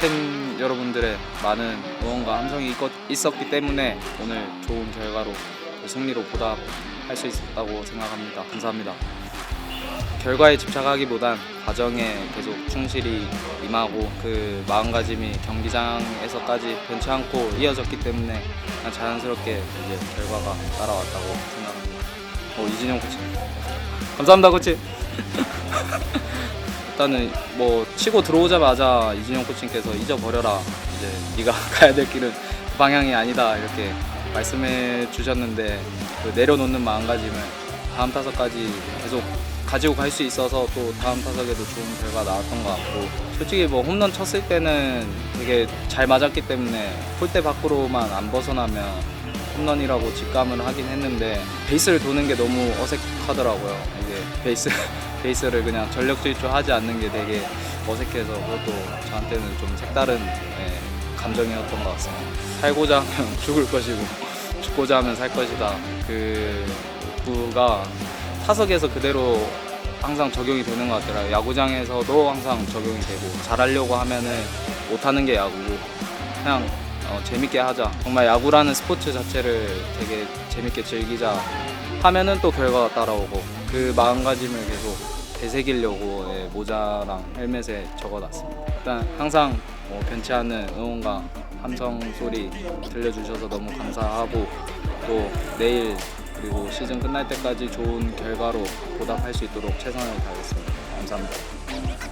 팬 여러분들의 많은 응원과 함성이 있- 있었기 때문에 오늘 좋은 결과로 승리로 보답할 수 있었다고 생각합니다. 감사합니다. 결과에 집착하기보단 과정에 계속 충실히 임하고 그 마음가짐이 경기장에서까지 변치 않고 이어졌기 때문에 자연스럽게 이제 결과가 따라왔다고 생각합니다. 어, 이진영 코치 감사합니다 코치. 일단은 뭐 치고 들어오자마자 이진영 코치님께서 잊어버려라. 이제 네가 가야 될 길은 그 방향이 아니다. 이렇게 말씀해 주셨는데 그 내려놓는 마음가짐을 다음 타석까지 계속 가지고 갈 수 있어서 또 다음 타석에도 좋은 결과 나왔던 것 같고 솔직히 뭐 홈런 쳤을 때는 되게 잘 맞았기 때문에 폴대 밖으로만 안 벗어나면 홈런이라고 직감을 하긴 했는데 베이스를 도는 게 너무 어색하더라고요 이게 베이스 베이스를 그냥 전력 질주하지 않는 게 되게 어색해서 그것도 저한테는 좀 색다른 예, 감정이었던 것 같습니다. 살고자 하면 죽을 것이고 죽고자 하면 살 것이다. 그 욕구가 타석에서 그대로 항상 적용이 되는 것 같더라고요. 야구장에서도 항상 적용이 되고 잘하려고 하면은 못하는 게 야구고 그냥 어, 재밌게 하자. 정말 야구라는 스포츠 자체를 되게 재밌게 즐기자 하면은 또 결과가 따라오고 그 마음가짐을 계속 되새기려고 예, 모자랑 헬멧에 적어놨습니다. 일단 항상 어, 변치 않는 응원과 함성 소리 들려주셔서 너무 감사하고 또 내일 그리고 시즌 끝날 때까지 좋은 결과로 보답할 수 있도록 최선을 다하겠습니다. 감사합니다.